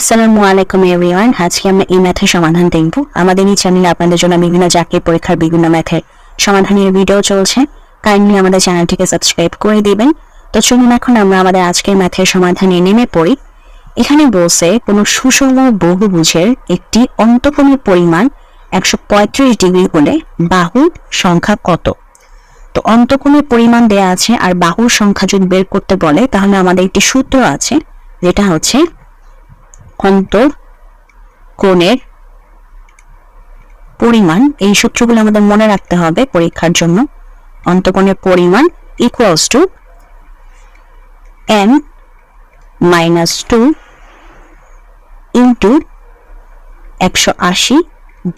আসসালামু আলাইকুম এভরিওয়ান আজকে আমরা এই ম্যাথের সমাধান দেখব। আমাদের এই চ্যানেলে আপনাদের জন্য বিভিন্ন চাকরি পরীক্ষার বিভিন্ন ম্যাথের সমাধানের ভিডিও চলছে। কাইন্ডলি আমাদের চ্যানেলটিকে সাবস্ক্রাইব করে দিবেন। তো চলুন এখন আমরা আমাদের আজকের ম্যাথের সমাধানে নেমে পড়ি। এখানে বলছে, কোনো সুষম বহুভুজের একটি অন্তকোণের পরিমাণ একশো পঁয়ত্রিশ ডিগ্রি হলে বাহুর সংখ্যা কত? তো অন্তকোণের পরিমাণ দেয়া আছে, আর বাহুর সংখ্যা যদি বের করতে বলে, তাহলে আমাদের একটি সূত্র আছে, যেটা হচ্ছে অন্তর কোণের পরিমাণ, এই সূত্রগুলো আমাদের মনে রাখতে হবে পরীক্ষার জন্য। অন্তকোণের পরিমাণ equals to n minus two into একশো আশি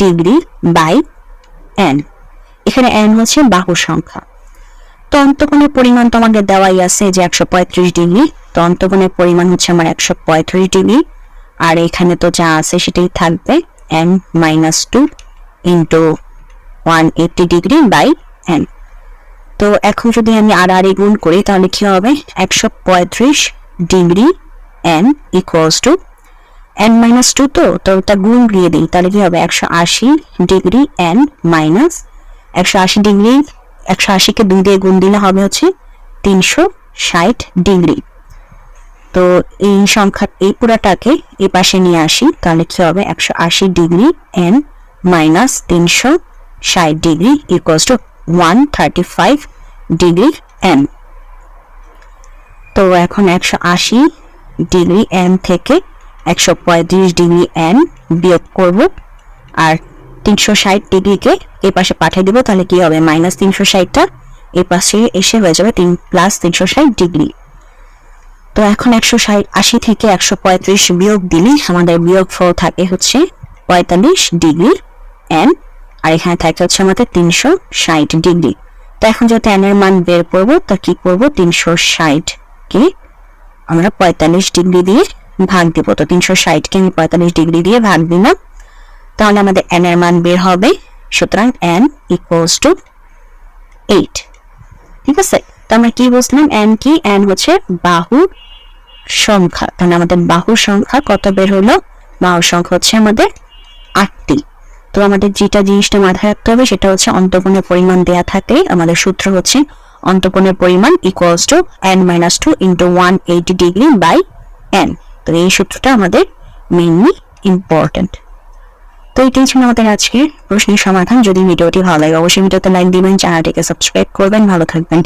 ডিগ্রি বাই এন এখানে এন হচ্ছে বাহু সংখ্যা। তো অন্তকোণের পরিমাণ তো আমাদের দেওয়াই আছে যে একশো পঁয়ত্রিশ ডিগ্রি তো অন্তকোণের পরিমাণ হচ্ছে আমার একশো পঁয়ত্রিশ ডিগ্রি আর এখানে তো যা আছে সেটাই থাকবে n minus two into one eighty degree by n তো এখন যদি আমি আর আর গুণ করি, তাহলে কি হবে? একশো পঁয়ত্রিশ degree n equals to n minus two তো? তো ওটা গুণ দিয়ে দিই, তাহলে কি হবে? একশো আশি ডিগ্রি এন মাইনাস একশো আশি ডিগ্রি একশো আশিকে দুই দিয়ে গুণ দিলে হবে হচ্ছে তিনশো ষাট ডিগ্রি তো এই সংখ্যা, এই পুরাটাকে এই পাশে নিয়ে আসি। তাহলে কি হবে? একশো আশি ডিগ্রি এন মাইনাস তিনশো ষাট degree equals to one thirty five degree n তো এখন একশো আশি ডিগ্রি এন থেকে একশো পঁয়ত্রিশ ডিগ্রি এন বিয়োগ করব। আর তিনশো ষাট ডিগ্রিকে এ পাশে পাঠিয়ে দিব। তাহলে কি হবে? মাইনাস তিনশো ষাটটা এ পাশে এসে হয়ে যাবে তিন প্লাস তিনশো ষাট ডিগ্রি। তো এখন একশো আশি থেকে একশো পঁয়ত্রিশ বিয়োগ দিলে আমাদের বিয়োগ ফল থাকে হচ্ছে পঁয়তাল্লিশ ডিগ্রি এন আর এখানে থাকে হচ্ছে আমাদের তিনশো ষাট ডিগ্রি। তো এখন যাতে এন এর মান বের করব, তা কি করব? তিনশো ষাটকে আমরা পঁয়তাল্লিশ ডিগ্রি দিয়ে ভাগ দিব। তো তিনশো ষাটকে আমি পঁয়তাল্লিশ ডিগ্রি দিয়ে ভাগ দিলাম। তাহলে আমাদের এন এর মান বের হবে, সুতরাং এন ইকুয়ালস টু এইট ঠিক আছে? আমরা কি বুঝলাম? এন কি? এন হচ্ছে বাহুর সংখ্যা। তাহলে আমাদের বাহুর সংখ্যা কত বের হলো? বাহুর সংখ্যা হচ্ছে আমাদের আটটি। তো আমাদের যেটা জিনিসটা মাথায় রাখতে হবে সেটা হচ্ছে অন্তকোণের পরিমাণ দেয়া থাকে। আমাদের সূত্র হচ্ছে অন্তকোণের পরিমাণ equals to n minus two into one eighty degree by n তো এই সূত্রটা আমাদের মেইনলি ইম্পর্টেন্ট তো এটাই ছিল আমাদের আজকে প্রশ্নের সমাধান। যদি ভিডিওটি ভালো লাগে, অবশ্যই ভিডিওতে লাইক দিবেন চ্যানেলটিকে সাবস্ক্রাইব করবেন। ভালো থাকবেন।